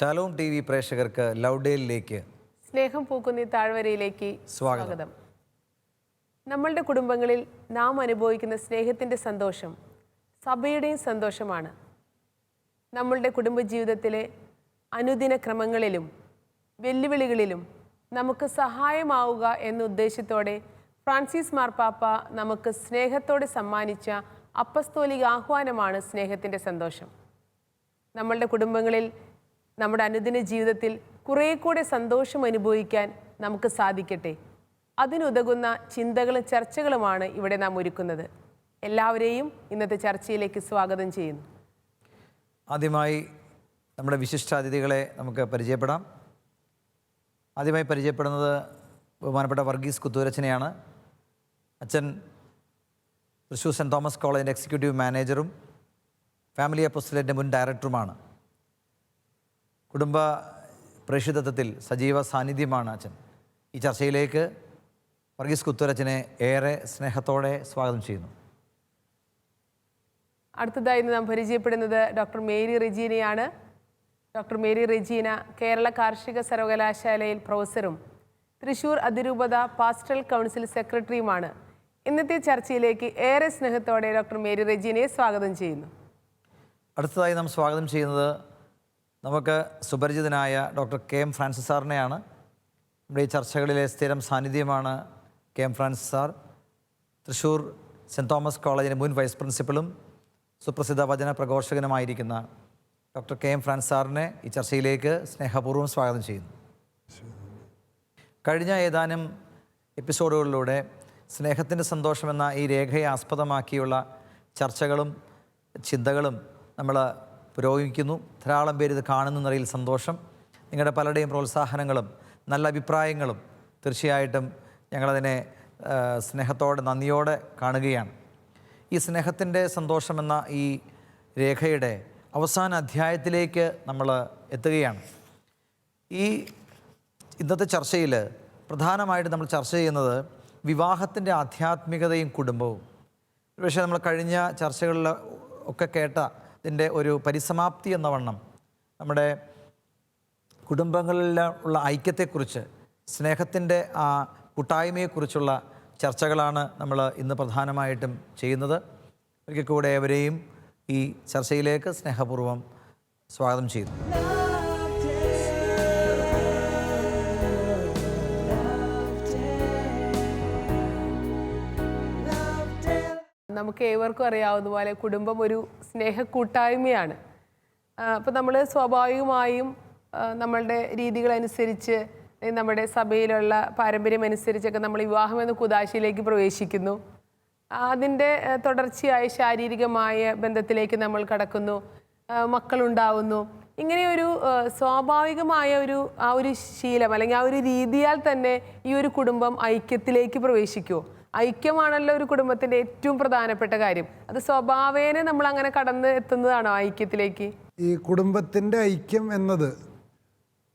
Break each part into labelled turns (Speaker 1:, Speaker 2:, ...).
Speaker 1: Shalom T V പ്രേക്ഷകർക്ക് ലൗഡേലിലേക്ക്
Speaker 2: സ്നേഹം പൂക്കുന്ന താഴ്വരയിലേക്ക്
Speaker 1: സ്വാഗതം.
Speaker 2: സ്വാഗതം. നമ്മളുടെ കുടുംബങ്ങളിൽ നാം അനുഭവിക്കുന്ന സ്നേഹത്തിന്റെ സന്തോഷം സഭയുടെയും സന്തോഷമാണ്. നമ്മളുടെ കുടുംബജീവിതത്തിലെ അനുദിന ക്രമങ്ങളിലും വെല്ലുവിളികളിലും നമുക്ക് സഹായമാവുക എന്ന ഉദ്ദേശത്തോടെ ഫ്രാൻസിസ് മാർപ്പാപ്പ നമുക്ക് സ്നേഹത്തോടെ സമ്മാനിച്ച അപ്പസ്തോലിക ആഹ്വാനമാണ് സ്നേഹത്തിന്റെ സന്തോഷം. നമ്മളുടെ കുടുംബങ്ങളിൽ നമ്മുടെ അനുദിന ജീവിതത്തിൽ കുറേ കൂടെ സന്തോഷം അനുഭവിക്കാൻ നമുക്ക് സാധിക്കട്ടെ. അതിനുതകുന്ന ചിന്തകളും ചർച്ചകളുമാണ് ഇവിടെ നാം ഒരുക്കുന്നത്. എല്ലാവരെയും ഇന്നത്തെ ചർച്ചയിലേക്ക് സ്വാഗതം ചെയ്യുന്നു.
Speaker 1: ആദ്യമായി നമ്മുടെ വിശിഷ്ടാതിഥികളെ നമുക്ക് പരിചയപ്പെടാം. ആദ്യമായി പരിചയപ്പെടുന്നത് ബഹുമാനപ്പെട്ട വർഗീസ് കുത്തൂരച്ചനെയാണ്. അച്ഛൻ തൃശ്ശൂർ സെന്റ് തോമസ് കോളേജിന്റെ എക്സിക്യൂട്ടീവ് മാനേജറും ഫാമിലി അപ്പോസ്റ്റലേറ്റിന്റെ മുൻ ഡയറക്ടറുമാണ്. കുടുംബ പ്രേക്ഷിതത്വത്തിൽ സജീവ സാന്നിധ്യമാണ് അച്ഛൻ. ഈ ചർച്ചയിലേക്ക് വർഗീസ് കുത്തൂരച്ചനെ ഏറെ സ്നേഹത്തോടെ സ്വാഗതം ചെയ്യുന്നു.
Speaker 2: അടുത്തതായി നാം പരിചയപ്പെടുന്നത് ഡോക്ടർ മേരി റെജീനയാണ്. ഡോക്ടർ മേരി റെജീന കേരള കാർഷിക സർവകലാശാലയിൽ പ്രൊഫസറും തൃശൂർ അതിരൂപത പാസ്റ്റൽ കൗൺസിൽ സെക്രട്ടറിയുമാണ്. ഇന്നത്തെ ചർച്ചയിലേക്ക് ഏറെ സ്നേഹത്തോടെ ഡോക്ടർ മേരി റെജീനയെ സ്വാഗതം ചെയ്യുന്നു.
Speaker 1: അടുത്തതായി നാം സ്വാഗതം ചെയ്യുന്നത് നമുക്ക് സുപരിചിതനായ ഡോക്ടർ കെ എം ഫ്രാൻസിസ് സാറിനെയാണ് നമ്മുടെ ഈ ചർച്ചകളിലെ സ്ഥിരം സാന്നിധ്യമാണ് K M Francis sir. Thrissur saint Thomas കോളേജിന്റെ മുൻ വൈസ് പ്രിൻസിപ്പളും സുപ്രസിദ്ധ വചന പ്രഘോഷകനുമായിരിക്കുന്ന ഡോക്ടർ കെ എം ഫ്രാൻസ് സാറിനെ ഈ ചർച്ചയിലേക്ക് സ്നേഹപൂർവം സ്വാഗതം ചെയ്യുന്നു. കഴിഞ്ഞ ഏതാനും എപ്പിസോഡുകളിലൂടെ സ്നേഹത്തിന്റെ സന്തോഷമെന്ന ഈ രേഖയെ ആസ്പദമാക്കിയുള്ള ചർച്ചകളും ചിന്തകളും നമ്മൾ പുരോഗമിക്കുന്നു. ധാരാളം പേര് ഇത് കാണുന്നതിൽ സന്തോഷം. നിങ്ങളുടെ പലരുടെയും പ്രോത്സാഹനങ്ങളും നല്ല അഭിപ്രായങ്ങളും തീർച്ചയായിട്ടും ഞങ്ങളതിനെ സ്നേഹത്തോടെ നന്ദിയോടെ കാണുകയാണ്. ഈ സ്നേഹത്തിന്റെ സന്തോഷമെന്ന ഈ രേഖയുടെ അവസാന അധ്യായത്തിലേക്ക് നമ്മൾ എത്തുകയാണ്. ഈ ഇന്നത്തെ ചർച്ചയിൽ പ്രധാനമായിട്ട് നമ്മൾ ചർച്ച ചെയ്യുന്നത് വിവാഹത്തിന്റെ ആധ്യാത്മികതയും കുടുംബവും. പക്ഷേ നമ്മൾ കഴിഞ്ഞ ചർച്ചകളിൽ ഒക്കെ കേട്ട ഇതിന്റെ ഒരു പരിസമാപ്തി എന്ന വണ്ണം നമ്മുടെ കുടുംബങ്ങളിൽ ഉള്ള ഐക്യത്തെക്കുറിച്ച് സ്നേഹത്തിന്റെ ആ കൂട്ടായ്മയെക്കുറിച്ചുള്ള ചർച്ചകളാണ് നമ്മൾ ഇന്ന് പ്രധാനമായിട്ടും ചെയ്യുന്നത്. ഒരിക്കൽ കൂടെ അവരെയും ഈ ചർച്ചയിലേക്ക് സ്നേഹപൂർവം സ്വാഗതം ചെയ്യുന്നു.
Speaker 2: നമുക്ക് ഏവർക്കും അറിയാവുന്ന പോലെ കുടുംബം ഒരു സ്നേഹ കൂട്ടായ്മയാണ് അപ്പോൾ നമ്മൾ സ്വാഭാവികമായും നമ്മളുടെ രീതികളനുസരിച്ച് നമ്മുടെ സഭയിലുള്ള പാരമ്പര്യം അനുസരിച്ചൊക്കെ നമ്മൾ വിവാഹം എന്ന കുതാശയിലേക്ക് പ്രവേശിക്കുന്നു. അതിന്റെ തുടർച്ചയായ ശാരീരികമായ ബന്ധത്തിലേക്ക് നമ്മൾ കടക്കുന്നു. മക്കളുണ്ടാവുന്നു. ഇങ്ങനെ ഒരു സ്വാഭാവികമായ ഒരു ആ ഒരു ശീലം അല്ലെങ്കിൽ ആ ഒരു രീതിയാൽ തന്നെ ഈ ഒരു കുടുംബം ഐക്യത്തിലേക്ക് പ്രവേശിക്കുമോ ഐക്യമാണല്ലോ ഒരു കുടുംബത്തിന്റെ ഏറ്റവും പ്രധാനപ്പെട്ട കാര്യം. അത് സ്വഭാവേന നമ്മൾ അങ്ങനെ കടന്ന് എത്തുന്നതാണോ ഐക്യത്തിലേക്ക്?
Speaker 3: ഈ കുടുംബത്തിന്റെ ഐക്യം എന്നത്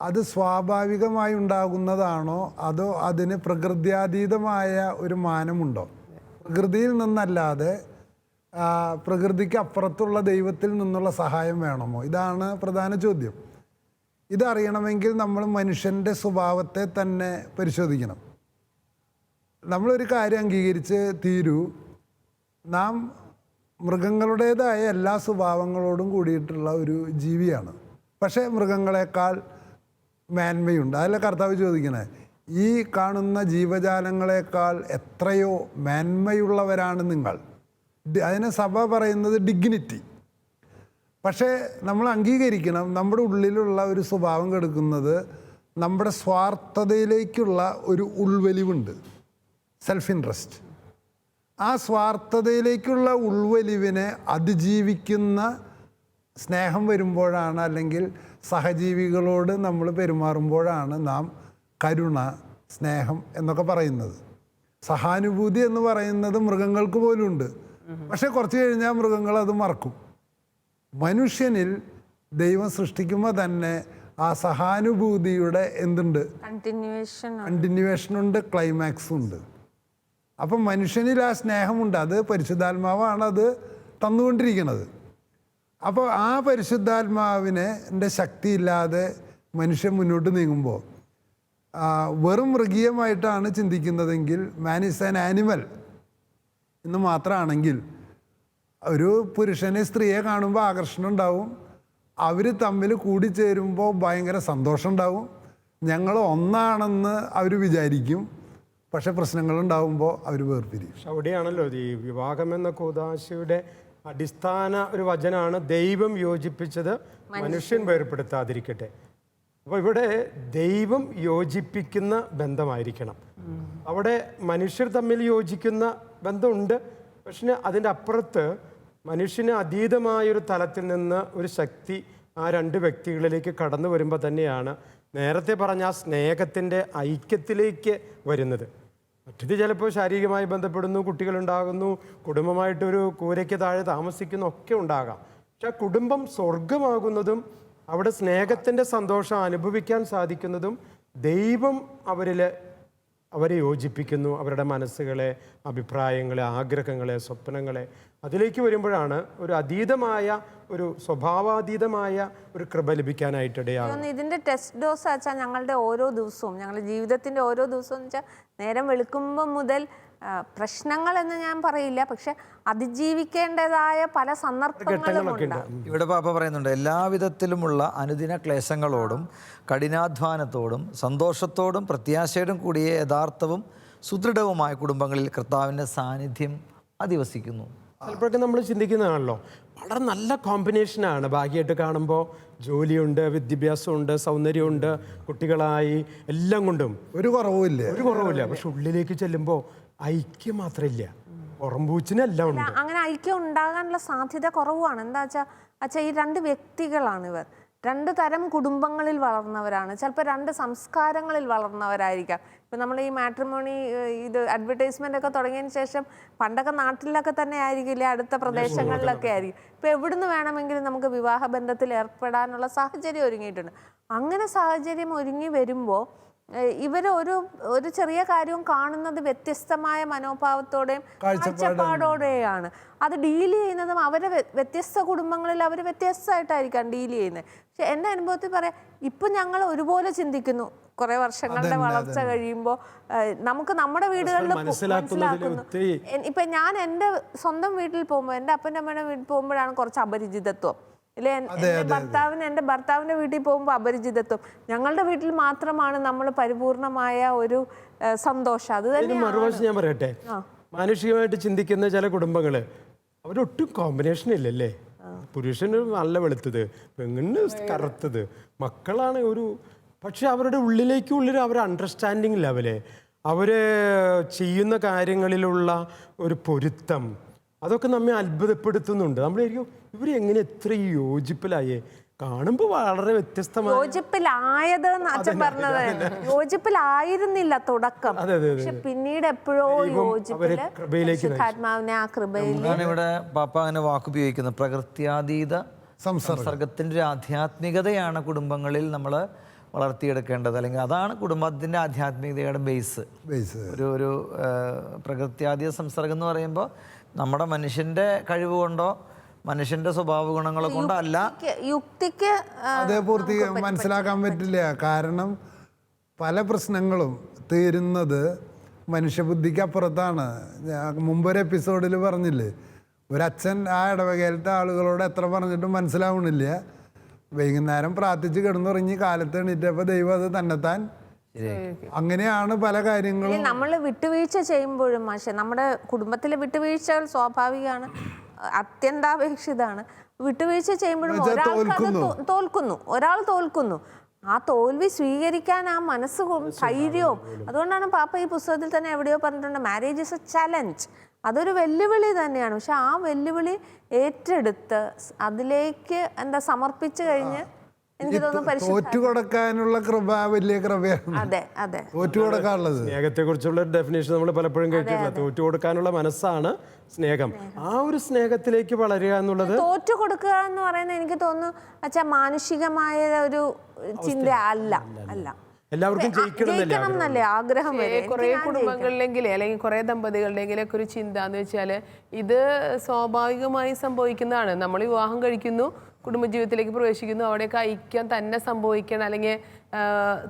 Speaker 3: അത് സ്വാഭാവികമായി ഉണ്ടാകുന്നതാണോ? അതോ അതിന് പ്രകൃത്യാതീതമായ ഒരു മാനമുണ്ടോ? പ്രകൃതിയിൽ നിന്നല്ലാതെ പ്രകൃതിക്ക് അപ്പുറത്തുള്ള ദൈവത്തിൽ നിന്നുള്ള സഹായം വേണമോ? ഇതാണ് പ്രധാന ചോദ്യം. ഇതറിയണമെങ്കിൽ നമ്മൾ മനുഷ്യന്റെ സ്വഭാവത്തെ തന്നെ പരിശോധിക്കണം. നമ്മളൊരു കാര്യം അംഗീകരിച്ച് തീരൂ. നാം മൃഗങ്ങളുടേതായ എല്ലാ സ്വഭാവങ്ങളോടും കൂടിയിട്ടുള്ള ഒരു ജീവിയാണ്. പക്ഷേ മൃഗങ്ങളെക്കാൾ മേന്മയുണ്ട്. അതല്ല കർത്താവ് ചോദിക്കണേ? ഈ കാണുന്ന ജീവജാലങ്ങളെക്കാൾ എത്രയോ മേന്മയുള്ളവരാണ് നിങ്ങൾ. അതിനെ സഭ പറയുന്നത് ഡിഗ്നിറ്റി പക്ഷേ നമ്മൾ അംഗീകരിക്കണം. നമ്മുടെ ഉള്ളിലുള്ള ഒരു സ്വഭാവം കെടുക്കുന്നത് നമ്മുടെ സ്വാർത്ഥതയിലേക്കുള്ള ഒരു ഉൾവലിവുണ്ട്. സെൽഫ് ഇൻട്രസ്റ്റ് ആ സ്വാർത്ഥതയിലേക്കുള്ള ഉൾവലിവിനെ അതിജീവിക്കുന്ന സ്നേഹം വരുമ്പോഴാണ് അല്ലെങ്കിൽ സഹജീവികളോട് നമ്മൾ പെരുമാറുമ്പോഴാണ് നാം കരുണ സ്നേഹം എന്നൊക്കെ പറയുന്നത്. സഹാനുഭൂതി എന്ന് പറയുന്നത് മൃഗങ്ങൾക്ക് പോലുമുണ്ട് പക്ഷേ കുറച്ച് കഴിഞ്ഞാൽ മൃഗങ്ങൾ അത് മറക്കും. മനുഷ്യനിൽ ദൈവം സൃഷ്ടിക്കുമ്പോൾ തന്നെ ആ സഹാനുഭൂതിയുടെ എന്തുണ്ട്?
Speaker 4: കണ്ടിന്യൂവേഷൻ
Speaker 3: കണ്ടിന്യൂവേഷൻ ഉണ്ട് ക്ലൈമാക്സും ഉണ്ട്. അപ്പം മനുഷ്യനിൽ ആ സ്നേഹമുണ്ട്. അത് പരിശുദ്ധാത്മാവാണ് അത് തന്നുകൊണ്ടിരിക്കുന്നത് അപ്പോൾ ആ പരിശുദ്ധാത്മാവിനെ എന്റെ ശക്തിയില്ലാതെ മനുഷ്യൻ മുന്നോട്ട് നീങ്ങുമ്പോൾ വെറും മൃഗീയമായിട്ടാണ് ചിന്തിക്കുന്നതെങ്കിൽ മാൻ ഈസ് ആൻ ആനിമൽ എന്ന് മാത്രമാണെങ്കിൽ ഒരു പുരുഷനെ സ്ത്രീയെ കാണുമ്പോൾ ആകർഷണം ഉണ്ടാവും. അവർ തമ്മിൽ കൂടിച്ചേരുമ്പോൾ ഭയങ്കര സന്തോഷം ഉണ്ടാവും. ഞങ്ങൾ ഒന്നാണെന്ന് അവർ വിചാരിക്കും. പക്ഷെ പ്രശ്നങ്ങൾ ഉണ്ടാകുമ്പോൾ അവർ വേർപിരിയും.
Speaker 5: പക്ഷെ അവിടെയാണല്ലോ ഈ വിവാഹം എന്ന കൂതാശയുടെ അടിസ്ഥാന ഒരു വചനാണ് ദൈവം യോജിപ്പിച്ചത് മനുഷ്യൻ വേർപ്പെടുത്താതിരിക്കട്ടെ. അപ്പോൾ ഇവിടെ ദൈവം യോജിപ്പിക്കുന്ന ബന്ധമായിരിക്കണം. അവിടെ മനുഷ്യർ തമ്മിൽ യോജിക്കുന്ന ബന്ധമുണ്ട്. പക്ഷേ അതിന്റെ അപ്പുറത്ത് മനുഷ്യന് അതീതമായൊരു തലത്തിൽ നിന്ന് ഒരു ശക്തി ആ രണ്ട് വ്യക്തികളിലേക്ക് കടന്നു വരുമ്പോൾ തന്നെയാണ് നേരത്തെ പറഞ്ഞ ആ സ്നേഹത്തിന്റെ ഐക്യത്തിലേക്ക് വരുന്നത്. മറ്റത് ചിലപ്പോൾ ശാരീരികമായി ബന്ധപ്പെടുന്നു കുട്ടികളുണ്ടാകുന്നു കുടുംബമായിട്ടൊരു കൂരയ്ക്ക് താഴെ താമസിക്കുന്നു ഒക്കെ ഉണ്ടാകാം. പക്ഷെ കുടുംബം സ്വർഗമാകുന്നതും അവിടെ സ്നേഹത്തിന്റെ സന്തോഷം അനുഭവിക്കാൻ സാധിക്കുന്നതും ദൈവം അവരിൽ അവരെ യോജിപ്പിക്കുന്നു അവരുടെ മനസ്സുകളെ അഭിപ്രായങ്ങളെ ആഗ്രഹങ്ങളെ സ്വപ്നങ്ങളെ. അതിലേക്ക് വരുമ്പോഴാണ് ഒരു അതീതമായ ഒരു സ്വഭാവാതീതമായ ഒരു കൃപ ലഭിക്കാനായിട്ടിടയാകും.
Speaker 4: ഒന്ന് ഇതിന്റെ ടെസ്റ്റ് ഡോസ് വെച്ചാൽ ഞങ്ങളുടെ ഓരോ ദിവസവും ഞങ്ങളുടെ ജീവിതത്തിന്റെ ഓരോ ദിവസവും എന്ന് വെച്ചാൽ നേരം വെളുക്കുമ്പോൾ മുതൽ പ്രശ്നങ്ങൾ എന്ന് ഞാൻ പറയില്ല പക്ഷെ അതിജീവിക്കേണ്ടതായ പല സന്ദർഭങ്ങളും
Speaker 5: ഉണ്ട്.
Speaker 1: ഇവിടെ പാപ്പ പറയുന്നുണ്ട് എല്ലാവിധത്തിലുമുള്ള അനുദിന ക്ലേശങ്ങളോടും കഠിനാധ്വാനത്തോടും സന്തോഷത്തോടും പ്രത്യാശയോടും കൂടിയ യഥാർത്ഥവും സുദൃഢവുമായ കുടുംബങ്ങളിൽ കർത്താവിന്റെ സാന്നിധ്യം അധിവസിക്കുന്നു
Speaker 5: ചിലപ്പോഴൊക്കെ നമ്മൾ ചിന്തിക്കുന്നതാണല്ലോ വളരെ നല്ല കോമ്പിനേഷനാണ് ഭാഗ്യമായിട്ട് കാണുമ്പോൾ ജോലിയുണ്ട് വിദ്യാഭ്യാസമുണ്ട് സൗന്ദര്യമുണ്ട് കുട്ടികളായി എല്ലാം കൊണ്ടും.
Speaker 3: ഒരു കുറവുമില്ല
Speaker 5: ഒരു കുറവില്ല പക്ഷെ ഉള്ളിലേക്ക് ചെല്ലുമ്പോൾ ഐക്യം മാത്രമില്ല പുറംപൂച്ചിനെല്ലാം ഉണ്ട്.
Speaker 4: അങ്ങനെ ഐക്യം ഉണ്ടാകാനുള്ള സാധ്യത കുറവാണ് എന്താ വെച്ചാൽ അച്ഛാ ഈ രണ്ട് വ്യക്തികളാണ് ഇവർ. രണ്ട് തരം കുടുംബങ്ങളിൽ വളർന്നവരാണ്. ചിലപ്പോൾ രണ്ട് സംസ്കാരങ്ങളിൽ വളർന്നവരായിരിക്കാം. ഇപ്പം നമ്മൾ ഈ മാട്രിമോണി ഇത് അഡ്വർടൈസ്മെന്റ് ഒക്കെ തുടങ്ങിയതിന് ശേഷം പണ്ടൊക്കെ നാട്ടിലൊക്കെ തന്നെ ആയിരിക്കില്ല അടുത്ത പ്രദേശങ്ങളിലൊക്കെ ആയിരിക്കും. ഇപ്പം എവിടുന്ന് വേണമെങ്കിലും നമുക്ക് വിവാഹ ബന്ധത്തിൽ ഏർപ്പെടാനുള്ള സാഹചര്യം ഒരുങ്ങിയിട്ടുണ്ട്. അങ്ങനെ സാഹചര്യം ഒരുങ്ങി വരുമ്പോൾ ഇവർ ഒരു ഒരു ചെറിയ കാര്യവും കാണുന്നത് വ്യത്യസ്തമായ മനോഭാവത്തോടെയും കാഴ്ചപ്പാടോടെയാണ്. അത് ഡീൽ ചെയ്യുന്നതും അവരെ വ്യ- വ്യത്യസ്ത കുടുംബങ്ങളിൽ അവർ വ്യത്യസ്തമായിട്ടായിരിക്കാം ഡീൽ ചെയ്യുന്നത്. പക്ഷെ എന്റെ അനുഭവത്തിൽ പറയാം ഇപ്പം ഞങ്ങൾ ഒരുപോലെ ചിന്തിക്കുന്നു. കുറെ വർഷങ്ങളുടെ വളർച്ച കഴിയുമ്പോൾ നമുക്ക് നമ്മുടെ വീടുകളിൽ മനസ്സിലാക്കുന്നു. ഇപ്പം ഇപ്പൊ ഞാൻ എന്റെ സ്വന്തം വീട്ടിൽ പോകുമ്പോൾ എന്റെ അപ്പന്റെ അമ്മയുടെ വീട്ടിൽ പോകുമ്പോഴാണ് കുറച്ച് അപരിചിതത്വം. ഇല്ലേ? ഭർത്താവിന് എന്റെ ഭർത്താവിന്റെ വീട്ടിൽ പോകുമ്പോൾ അപരിചിതത്വം. ഞങ്ങളുടെ വീട്ടിൽ മാത്രമാണ് നമ്മൾ പരിപൂർണമായ ഒരു സന്തോഷം. അത് തന്നെ
Speaker 5: മറുവശം ഞാൻ പറയട്ടെ? മാനുഷികമായിട്ട് ചിന്തിക്കുന്ന ചില കുടുംബങ്ങൾ അവരൊട്ടും കോമ്പിനേഷൻ ഇല്ലല്ലേ? പുരുഷന് നല്ല വെളുത്തത് പെണ്ണിന് കറുത്തത് മക്കളാണ് ഒരു പക്ഷെ അവരുടെ ഉള്ളിലേക്ക് ഉള്ളിൽ അവർ അണ്ടർസ്റ്റാൻഡിങ് ലെവൽ അവർ ചെയ്യുന്ന കാര്യങ്ങളിലുള്ള ഒരു പൊരുത്തം അതൊക്കെ നമ്മെ അത്ഭുതപ്പെടുത്തുന്നുണ്ട്. നമ്മളായിരിക്കും ഇവർ എങ്ങനെ എത്ര യോജിപ്പിലായേ? കാണുമ്പോ വളരെ വ്യത്യസ്തമായ
Speaker 4: യോജിപ്പിലായത് അച്ഛൻ പറഞ്ഞത്. യോജിപ്പിലായിരുന്നില്ല തുടക്കം. പക്ഷെ പിന്നീട് എപ്പോഴോ യോജിപ്പിൽ
Speaker 5: കൃപയിലേക്ക്
Speaker 4: ആ കൃപയിൽ
Speaker 1: ഇവിടെ പാപ്പ അങ്ങനെ വാക്കുപയോഗിക്കുന്നു. പ്രകൃത്യാതീത സംസർഗത്തിന്റെ ഒരു ആധ്യാത്മികതയാണ് കുടുംബങ്ങളിൽ നമ്മൾ വളർത്തിയെടുക്കേണ്ടത്. അല്ലെങ്കിൽ അതാണ് കുടുംബത്തിന്റെ ആധ്യാത്മികതയുടെ ബേസ്.
Speaker 3: ബേസ്.
Speaker 1: ഒരു ഒരു പ്രകൃത്യാതീത സംസർഗം എന്ന് പറയുമ്പോൾ നമ്മുടെ മനുഷ്യന്റെ കഴിവ് കൊണ്ടോ മനുഷ്യന്റെ സ്വഭാവ ഗുണങ്ങളെ കൊണ്ടല്ല.
Speaker 4: യുക്തിക്ക്-
Speaker 3: അതേ പൂർത്തി മനസ്സിലാക്കാൻ പറ്റില്ല. കാരണം പല പ്രശ്നങ്ങളും തീരുന്നത് മനുഷ്യബുദ്ധിക്ക് അപ്പുറത്താണ് ഞാൻ മുമ്പൊരു എപ്പിസോഡിൽ പറഞ്ഞില്ലേ ഒരച്ഛൻ ആ ഇടവകയിലത്തെ ആളുകളോട് എത്ര പറഞ്ഞിട്ടും മനസ്സിലാവണില്ല. വൈകുന്നേരം പ്രാർത്ഥിച്ച് കിടന്നുറങ്ങി കാലത്ത് എണീറ്റപ്പോൾ ദൈവം അത് തന്നെത്താൻ അങ്ങനെയാണ് പല കാര്യങ്ങളും
Speaker 4: നമ്മൾ വിട്ടുവീഴ്ച ചെയ്യുമ്പോഴും പക്ഷെ നമ്മുടെ കുടുംബത്തിലെ വിട്ടുവീഴ്ചകൾ സ്വാഭാവികമാണ്. അത്യന്താപേക്ഷിതാണ്. വിട്ടുവീഴ്ച ചെയ്യുമ്പോഴും ഒരാൾക്ക് അത്
Speaker 3: തോൽക്കുന്നു.
Speaker 4: ഒരാൾ തോൽക്കുന്നു. ആ തോൽവി സ്വീകരിക്കാൻ ആ മനസ്സും ധൈര്യവും. അതുകൊണ്ടാണ് പാപ്പ ഈ പുസ്തകത്തിൽ തന്നെ എവിടെയോ പറഞ്ഞിട്ടുണ്ട് മാരേജ് ഇസ് എ ചലഞ്ച് അതൊരു വെല്ലുവിളി തന്നെയാണ്. പക്ഷെ ആ വെല്ലുവിളി ഏറ്റെടുത്ത് അതിലേക്ക് എന്താ സമർപ്പിച്ചു കഴിഞ്ഞ് എനിക്ക് തോന്നുന്നു പരിശുദ്ധ
Speaker 3: തോറ്റു കൊടുക്കാനുള്ള കൃപ വലിയ കൃപയാണ്.
Speaker 4: അതെ അതെ.
Speaker 3: തോറ്റു കൊടുക്കാനുള്ളത്.
Speaker 5: സ്നേഹത്തെക്കുറിച്ചുള്ള ഒരു ഡെഫിനേഷൻ നമ്മൾ പലപ്പോഴും കേട്ടിട്ടില്ല. തോറ്റു കൊടുക്കാനുള്ള മനസ്സാണ് സ്നേഹം. ആ ഒരു സ്നേഹത്തിലേക്ക് വളരുക എന്നുള്ളത്
Speaker 4: തോറ്റു കൊടുക്കുക എന്ന് പറയുന്നത് എനിക്ക് തോന്നുന്നു അച്ഛാ മാനുഷികമായ ഒരു ചിന്ത അല്ല അല്ല
Speaker 5: എല്ലാവർക്കും ജയിക്കണം എന്നല്ലേ
Speaker 4: ആഗ്രഹം
Speaker 2: കുറെ കുടുംബങ്ങളിലെങ്കിൽ അല്ലെങ്കിൽ കുറെ ദമ്പതികളുടെങ്കിലൊക്കെ ഒരു ചിന്ത എന്ന് വെച്ചാൽ ഇത് സ്വാഭാവികമായി സംഭവിക്കുന്നതാണ്. നമ്മൾ വിവാഹം കഴിക്കുന്നു കുടുംബജീവിതത്തിലേക്ക് പ്രവേശിക്കുന്നു. അവിടെയൊക്കെ ഐക്യം തന്നെ സംഭവിക്കണം. അല്ലെങ്കിൽ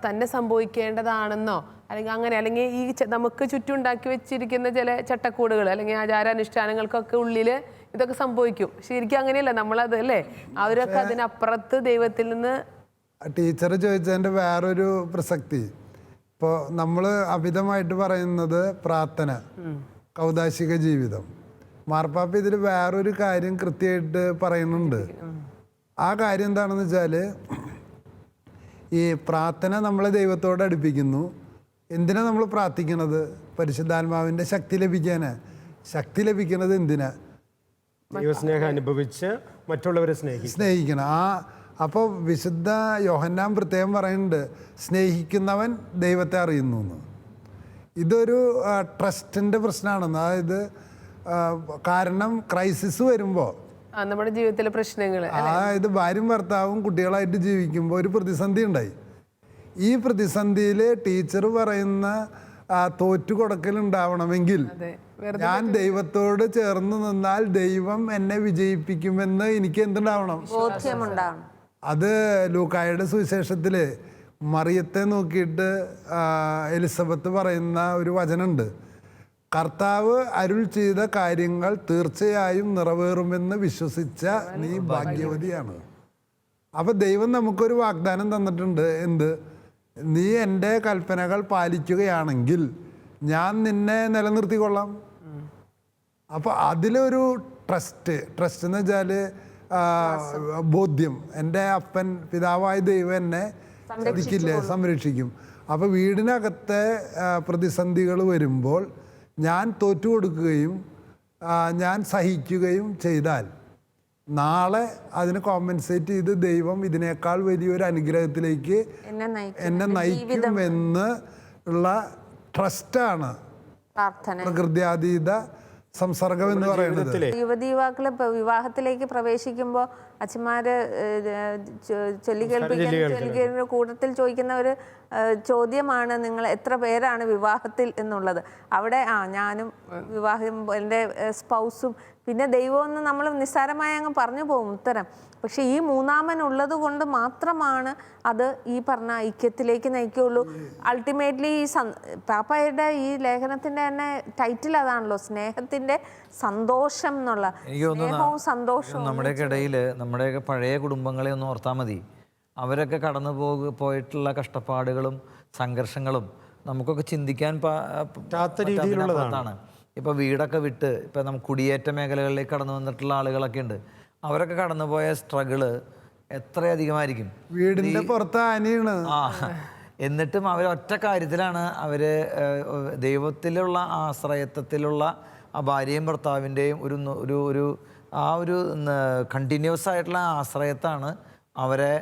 Speaker 2: തന്നെ സംഭവിക്കേണ്ടതാണെന്നോ? അല്ലെങ്കിൽ അങ്ങനെ അല്ലെങ്കിൽ ഈ നമുക്ക് ചുറ്റും ഉണ്ടാക്കി വെച്ചിരിക്കുന്ന ചില ചട്ടക്കൂടുകൾ അല്ലെങ്കിൽ ആചാരാനുഷ്ഠാനങ്ങൾക്കൊക്കെ ഉള്ളിൽ ഇതൊക്കെ സംഭവിക്കും. ശരിക്കും അങ്ങനെയല്ല നമ്മളത് അല്ലേ? അവരൊക്കെ അതിനപ്പുറത്ത് ദൈവത്തിൽ നിന്ന്
Speaker 3: ടീച്ചർ ചോദിച്ചതിന്റെ വേറൊരു പ്രസക്തി. ഇപ്പോൾ നമ്മൾ അമിതമായിട്ട് പറയുന്നത് പ്രാർത്ഥന കൗതാശിക ജീവിതം. മാർപ്പാപ്പ ഇതിൽ വേറൊരു കാര്യം കൃത്യമായിട്ട് പറയുന്നുണ്ട്. ആ കാര്യം എന്താണെന്ന് വെച്ചാൽ ഈ പ്രാർത്ഥന നമ്മളെ ദൈവത്തോട് അടുപ്പിക്കുന്നു. എന്തിനാ നമ്മൾ പ്രാർത്ഥിക്കുന്നത് പരിശുദ്ധാത്മാവിന്റെ ശക്തി ലഭിക്കാനാണ് ശക്തി ലഭിക്കുന്നത് എന്തിനാ?
Speaker 5: ദൈവസ്നേഹം അനുഭവിച്ച് മറ്റുള്ളവരെ സ്നേഹിക്കും.
Speaker 3: സ്നേഹിക്കണം. ആ അപ്പോൾ വിശുദ്ധ യോഹന്നാൻ പ്രത്യേകം പറയുന്നുണ്ട് സ്നേഹിക്കുന്നവൻ ദൈവത്തെ അറിയുന്നു എന്ന് ഇതൊരു ട്രസ്റ്റിന്റെ പ്രശ്നമാണെന്ന്. അതായത് കാരണം ക്രൈസിസ് വരുമ്പോൾ
Speaker 2: നമ്മുടെ ജീവിതത്തിലെ പ്രശ്നങ്ങൾ
Speaker 3: അതായത് ഭാര്യയും ഭർത്താവും കുട്ടികളായിട്ട് ജീവിക്കുമ്പോൾ ഒരു പ്രതിസന്ധി ഉണ്ടായി. ഈ പ്രതിസന്ധിയിൽ ടീച്ചർ പറയുന്ന ആ, തോറ്റു കൊടുക്കൽ ഉണ്ടാവണമെങ്കിൽ
Speaker 2: അതെ
Speaker 3: ഞാൻ ദൈവത്തോട് ചേർന്ന് നിന്നാൽ ദൈവം എന്നെ വിജയിപ്പിക്കുമെന്ന് എനിക്ക് എന്തുണ്ടാവണം? അത് ലൂക്കായുടെ സുവിശേഷത്തിൽ മറിയത്തെ നോക്കിയിട്ട് എലിസബത്ത് പറയുന്ന ഒരു വചനമുണ്ട്. കർത്താവ് അരുൾ ചെയ്ത കാര്യങ്ങൾ തീർച്ചയായും നിറവേറുമെന്ന് വിശ്വസിച്ച നീ ഭാഗ്യവതിയാണ്. അപ്പൊ ദൈവം നമുക്കൊരു വാഗ്ദാനം തന്നിട്ടുണ്ട്. എന്ത്? നീ എന്റെ കൽപ്പനകൾ പാലിക്കുകയാണെങ്കിൽ ഞാൻ നിന്നെ നിലനിർത്തിക്കൊള്ളാം. അപ്പോൾ അതിലൊരു ട്രസ്റ്റ് ട്രസ്റ്റ് എന്ന് വെച്ചാൽ ബോധ്യം. എന്റെ അപ്പൻ പിതാവായ ദൈവം എന്നെ ചതിക്കില്ലേ സംരക്ഷിക്കും. അപ്പോൾ വീടിനകത്തെ പ്രതിസന്ധികൾ വരുമ്പോൾ ഞാൻ തോറ്റു കൊടുക്കുകയും ഞാൻ സഹിക്കുകയും ചെയ്താൽ നാളെ അതിന് കോമ്പൻസേറ്റ് ചെയ്ത് ദൈവം ഇതിനേക്കാൾ വലിയൊരു അനുഗ്രഹത്തിലേക്ക്
Speaker 4: എന്നെ നയിക്കും.
Speaker 3: എന്നെ നയിക്കുമെന്ന് ഉള്ള ട്രസ്റ്റാണ് പ്രകൃതിയാതീത സംസർഗം എന്ന് പറയുന്നത്.
Speaker 4: യുവതി യുവാക്കൾ വിവാഹത്തിലേക്ക് പ്രവേശിക്കുമ്പോൾ അച്ഛന്മാര് ചൊല്ലിക്കേൽപ്പിക്കുന്ന കൂട്ടത്തിൽ ചോദിക്കുന്ന ഒരു ചോദ്യമാണ് നിങ്ങൾ എത്ര പേരാണ് വിവാഹത്തിൽ എന്നുള്ളത്. അവിടെ ആ ഞാനും വിവാഹം എന്റെ സ്പൗസും പിന്നെ ദൈവമെന്ന് നമ്മൾ നിസ്സാരമായി അങ്ങ് പറഞ്ഞു പോകും ഉത്തരം. പക്ഷെ ഈ മൂന്നാമൻ ഉള്ളത് കൊണ്ട് മാത്രമാണ് അത് ഈ പറഞ്ഞ ഐക്യത്തിലേക്ക് നയിക്കുള്ളൂ അൾട്ടിമേറ്റ്ലി ഈ സന്- പാപ്പയുടെ ഈ ലേഖനത്തിന്റെ തന്നെ ടൈറ്റിൽ അതാണല്ലോ സ്നേഹത്തിന്റെ സന്തോഷം എന്നുള്ള
Speaker 1: സന്തോഷം
Speaker 4: സ്നേഹവും സന്തോഷവും
Speaker 1: നമ്മുടെയൊക്കെ ഇടയിൽ നമ്മുടെയൊക്കെ പഴയ കുടുംബങ്ങളെ ഒന്ന് ഓർത്താൽ മതി. അവരൊക്കെ കടന്നു പോക പോയിട്ടുള്ള കഷ്ടപ്പാടുകളും സംഘർഷങ്ങളും നമുക്കൊക്കെ ചിന്തിക്കാൻ പ-
Speaker 5: പറ്റാത്ത രീതിയിലുള്ളതാണ്.
Speaker 1: പറ്റാത്തതിനപ്പുറത്താണ് ഇപ്പൊ വീടൊക്കെ വിട്ട് ഇപ്പൊ നമുക്ക് കുടിയേറ്റ മേഖലകളിലേക്ക് കടന്നു വന്നിട്ടുള്ള ആളുകളൊക്കെ ഉണ്ട്. അവരൊക്കെ കടന്നുപോയ സ്ട്രഗിൾ എത്രയധികമായിരിക്കും?
Speaker 3: വീടിന്റെ പുറത്ത് ആനയാണ്.
Speaker 1: ആ എന്നിട്ടും അവർ ഒറ്റ കാര്യത്തിലാണ് അവർ ദൈവത്തിലുള്ള ആശ്രയത്വത്തിലുള്ള ആ ഭാര്യയും ഭർത്താവിന്റെയും ഒരു ഒരു ഒരു ആ ഒരു കണ്ടിന്യൂസ് ആയിട്ടുള്ള ആശ്രയത്താണ് അവരെ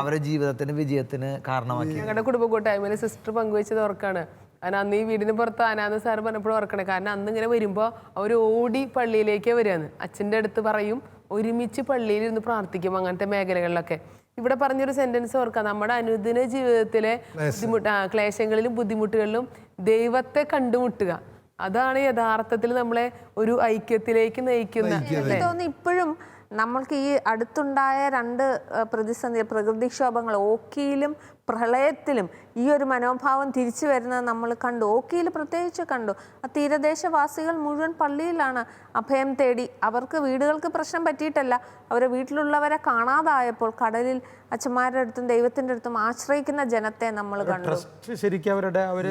Speaker 1: അവരെ ജീവിതത്തിന് വിജയത്തിന് കാരണമാക്കി
Speaker 2: ഞങ്ങളുടെ കുടുംബ കൂട്ടായ്മയിൽ സിസ്റ്റർ പങ്കുവെച്ചത് ഓർക്കാണ് കാരണം അന്ന് ഈ വീടിന് പുറത്ത് ആനാന്ന് സാർ പറഞ്ഞപ്പോഴും ഓർക്കണേ കാരണം അന്ന് ഇങ്ങനെ വരുമ്പോൾ അവർ ഓടി പള്ളിയിലേക്കേ വരികയാണ് അച്ഛന്റെ അടുത്ത് പറയും ഒരുമിച്ച് പള്ളിയിൽ ഇരുന്ന് പ്രാർത്ഥിക്കും അങ്ങനത്തെ മേഖലകളിലൊക്കെ. ഇവിടെ പറഞ്ഞൊരു സെന്റൻസ് ഓർക്കാം. നമ്മുടെ അനുദിന ജീവിതത്തിലെ ബുദ്ധിമുട്ട് ക്ലേശങ്ങളിലും ബുദ്ധിമുട്ടുകളിലും ദൈവത്തെ കണ്ടുമുട്ടുക. അതാണ് യഥാർത്ഥത്തിൽ നമ്മളെ ഒരു ഐക്യത്തിലേക്ക് നയിക്കുന്ന
Speaker 4: എനിക്ക് തോന്നുന്നു ഇപ്പോഴും നമ്മൾക്ക് ഈ അടുത്തുണ്ടായ രണ്ട് പ്രതിസന്ധി പ്രകൃതിക്ഷോഭങ്ങൾ ഓക്കിയിലും പ്രളയത്തിലും ഈ ഒരു മനോഭാവം തിരിച്ചു വരുന്നത് നമ്മൾ കണ്ടു. ഓക്കിയിൽ പ്രത്യേകിച്ച് കണ്ടു. ആ തീരദേശവാസികൾ മുഴുവൻ പള്ളിയിലാണ് അഭയം തേടി. അവർക്ക് വീടുകൾക്ക് പ്രശ്നം പറ്റിയിട്ടല്ല. അവരെ വീട്ടിലുള്ളവരെ കാണാതായപ്പോൾ കടലിൽ അച്ഛന്മാരുടെ അടുത്തും ദൈവത്തിന്റെ അടുത്തും ആശ്രയിക്കുന്ന ജനത്തെ നമ്മൾ കണ്ടു.
Speaker 5: ശരിക്കും അവരുടെ അവർ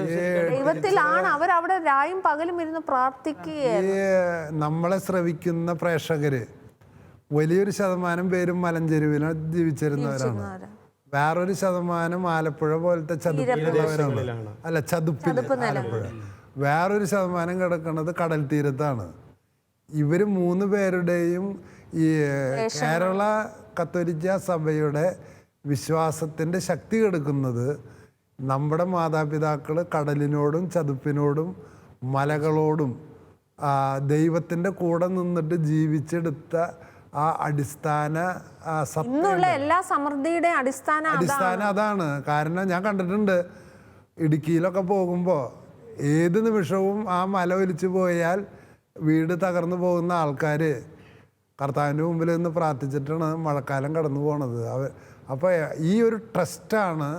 Speaker 4: ദൈവത്തിലാണ് അവരവിടെ രായും പകലും ഇരുന്ന്
Speaker 3: പ്രാർത്ഥിക്കുകയാണ് നമ്മളെ ശ്രവിക്കുന്ന പ്രേക്ഷകര് വലിയൊരു ശതമാനം പേരും മലഞ്ചെരുവിലാണ് ജീവിച്ചിരുന്നവരാണ്. വേറൊരു ശതമാനം ആലപ്പുഴ പോലത്തെ ചതുപ്പിലുള്ളവരാണ് അല്ല ചതുപ്പിൽ ആലപ്പുഴ. വേറൊരു ശതമാനം കിടക്കുന്നത് കടൽ തീരത്താണ്. ഇവർ മൂന്ന് പേരുടെയും ഈ കേരള കത്തോലിക്ക സഭയുടെ വിശ്വാസത്തിന്റെ ശക്തി കെടുക്കുന്നത് നമ്മുടെ മാതാപിതാക്കൾ കടലിനോടും ചതുപ്പിനോടും മലകളോടും ദൈവത്തിന്റെ കൂടെ നിന്നിട്ട് ജീവിച്ചെടുത്ത ആ അടിസ്ഥാന
Speaker 4: ഇന്നുള്ള എല്ലാ സമൃദ്ധിയുടെ അടിസ്ഥാന
Speaker 3: അടിസ്ഥാനം അതാണ്. കാരണം ഞാൻ കണ്ടിട്ടുണ്ട് ഇടുക്കിയിലൊക്കെ പോകുമ്പോൾ ഏത് നിമിഷവും ആ മല ഒലിച്ചു പോയാൽ വീട് തകർന്നു പോകുന്ന ആൾക്കാർ കർത്താവിന്റെ മുമ്പിൽ നിന്ന് പ്രാർത്ഥിച്ചിട്ടാണ് മഴക്കാലം കടന്നു പോണത്. അവ അപ്പോൾ ഈ ഒരു ട്രസ്റ്റാണ്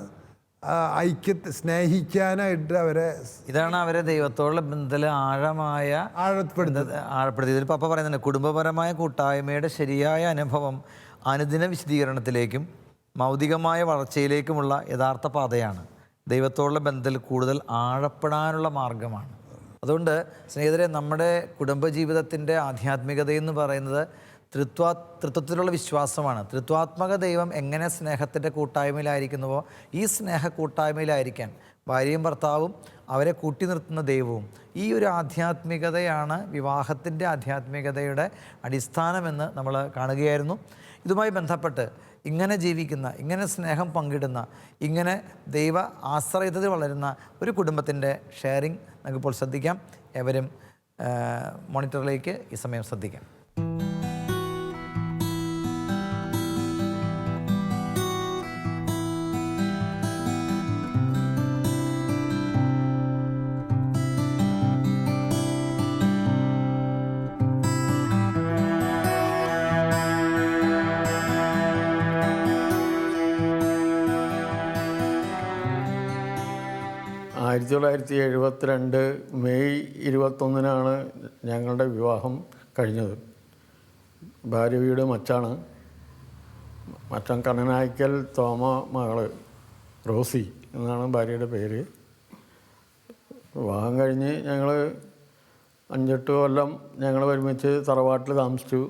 Speaker 3: ഐക്യത്തെ സ്നേഹിക്കാനായിട്ട് അവരെ
Speaker 1: ഇതാണ് അവരെ ദൈവത്തോടുള്ള ബന്ധത്തിൽ ആഴമായ
Speaker 3: ആഴപ്പെടുന്നത്
Speaker 1: ആഴപ്പെടുത്തി ഇതിൽ പപ്പ പറയുന്നുണ്ട് കുടുംബപരമായ കൂട്ടായ്മയുടെ ശരിയായ അനുഭവം അനുദിന വിശദീകരണത്തിലേക്കും മൗതികമായ വളർച്ചയിലേക്കുമുള്ള യഥാർത്ഥ പാതയാണ്. ദൈവത്തോടുള്ള ബന്ധത്തിൽ കൂടുതൽ ആഴപ്പെടാനുള്ള മാർഗമാണ്. അതുകൊണ്ട് സ്നേഹിതരെ നമ്മുടെ കുടുംബജീവിതത്തിന്റെ ആധ്യാത്മികതയെന്ന് പറയുന്നത് തൃത്വാ തൃത്വത്തിലുള്ള വിശ്വാസമാണ്. തൃത്വാത്മക ദൈവം എങ്ങനെ സ്നേഹത്തിന്റെ കൂട്ടായ്മയിലായിരിക്കുന്നുവോ ഈ സ്നേഹ കൂട്ടായ്മയിലായിരിക്കാൻ ഭാര്യയും ഭർത്താവും അവരെ കൂട്ടി നിർത്തുന്ന ദൈവവും. ഈ ഒരു ആധ്യാത്മികതയാണ് വിവാഹത്തിന്റെ ആധ്യാത്മികതയുടെ അടിസ്ഥാനമെന്ന് നമ്മൾ കാണുകയായിരുന്നു. ഇതുമായി ബന്ധപ്പെട്ട് ഇങ്ങനെ ജീവിക്കുന്ന ഇങ്ങനെ സ്നേഹം പങ്കിടുന്ന ഇങ്ങനെ ദൈവ ആശ്രയത്തിൽ വളരുന്ന ഒരു കുടുംബത്തിന്റെ ഷെയറിംഗ് നമുക്കിപ്പോൾ ശ്രദ്ധിക്കാം. എവരും മോണിറ്ററിലേക്ക് ഈ സമയം ശ്രദ്ധിക്കാം.
Speaker 6: തൊള്ളായിരത്തി എഴുപത്തിരണ്ട് മെയ് ഇരുപത്തൊന്നിനാണ് ഞങ്ങളുടെ വിവാഹം കഴിഞ്ഞത്. ഭാര്യ വീട് മച്ചാണ്. മച്ചൻ കണ്ണനായ്ക്കൽ തോമ മകൾ റോസി എന്നാണ് ഭാര്യയുടെ പേര്. വിവാഹം കഴിഞ്ഞ് ഞങ്ങൾ അഞ്ചെട്ട് കൊല്ലം ഞങ്ങൾ ഒരുമിച്ച് തറവാട്ടിൽ താമസിച്ചു.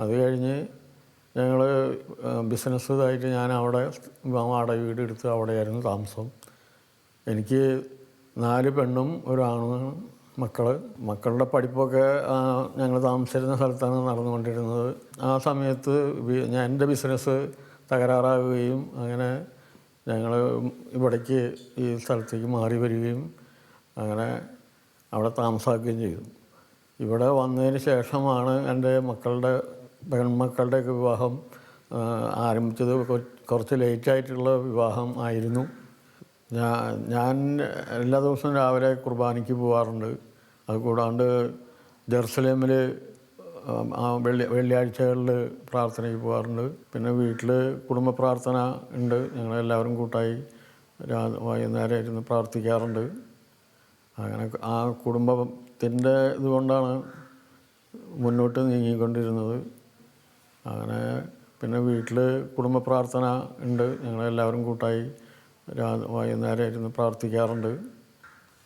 Speaker 6: അത് കഴിഞ്ഞ് ഞങ്ങൾ ബിസിനസ്സായിട്ട് ഞാൻ അവിടെ വാടക വീട് എടുത്ത് അവിടെയായിരുന്നു താമസം. എനിക്ക് നാല് പെണ്ണും ഒരാണും മക്കൾ മക്കളുടെ പഠിപ്പൊക്കെ ഞങ്ങൾ താമസിച്ചിരുന്ന സ്ഥലത്താണ് നടന്നുകൊണ്ടിരുന്നത്. ആ സമയത്ത് ഞാൻ എന്റെ ബിസിനസ് തകരാറാവുകയും അങ്ങനെ ഞങ്ങൾ ഇവിടേക്ക് ഈ സ്ഥലത്തേക്ക് മാറി വരികയും അങ്ങനെ അവിടെ താമസാക്കുകയും ചെയ്തു. ഇവിടെ വന്നതിന് ശേഷമാണ് എന്റെ മക്കളുടെ പെൺമക്കളുടെയൊക്കെ വിവാഹം ആരംഭിച്ചത്. കുറച്ച് ലേറ്റായിട്ടുള്ള വിവാഹം ആയിരുന്നു. ഞാൻ എല്ലാ ദിവസവും രാവിലെ കുർബാനയ്ക്ക് പോകാറുണ്ട് അത് കൂടാണ്ട് ജെറുസലേമിൽ വെള്ളി വെള്ളിയാഴ്ചകളിൽ പ്രാർത്ഥനയ്ക്ക് പോകാറുണ്ട് പിന്നെ വീട്ടിൽ കുടുംബ പ്രാർത്ഥന ഉണ്ട്. ഞങ്ങളെല്ലാവരും കൂട്ടായി രാ വൈകുന്നേരം ഇരുന്ന് പ്രാർത്ഥിക്കാറുണ്ട്. അങ്ങനെ ആ കുടുംബത്തിന്റെ ഇതുകൊണ്ടാണ് മുന്നോട്ട് നീങ്ങിക്കൊണ്ടിരുന്നത്. അങ്ങനെ പിന്നെ വീട്ടിൽ കുടുംബ പ്രാർത്ഥന ഉണ്ട്. ഞങ്ങളെല്ലാവരും കൂട്ടായി രാ വൈകുന്നേരം ഇരുന്ന് പ്രാർത്ഥിക്കാറുണ്ട്.